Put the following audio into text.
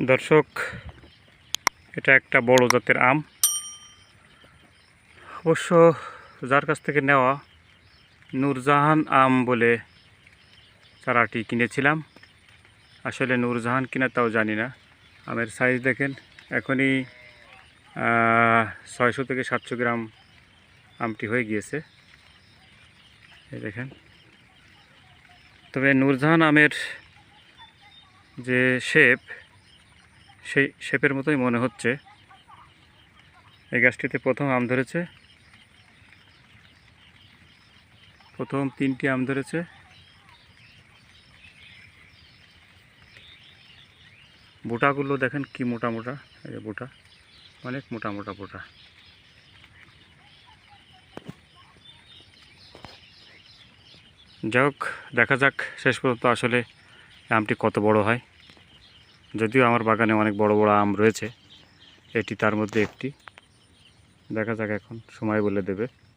দর্শক, এটা একটা বড় জাতের আম। অবশ্য যার কাছ থেকে নেওয়া নূরজাহান আম বলে চারাটি কিনেছিলাম। আসলে নূরজাহান কিনা তাও জানি না। আমের সাইজ দেখেন, এখনই ছয়শো থেকে সাতশো গ্রাম আমটি হয়ে গিয়েছে। দেখেন। তবে নূরজাহান আমের যে শেপ সেই শেপের মতোই মনে হচ্ছে। এই গাছটিতে প্রথম আম ধরেছে। প্রথম তিনটি আম ধরেছে। বোটাগুলো দেখেন কি মোটা মোটা, এই বোটা, অনেক মোটা মোটা বোটা। যাই হোক, দেখা যাক শেষ পর্যন্ত আসলে আমটি কত বড় হয়। যদিও আমার বাগানে অনেক বড় বড় আম রয়েছে, এটি তার মধ্যে একটি। দেখা যাক এখন, সময় বলে দেবে।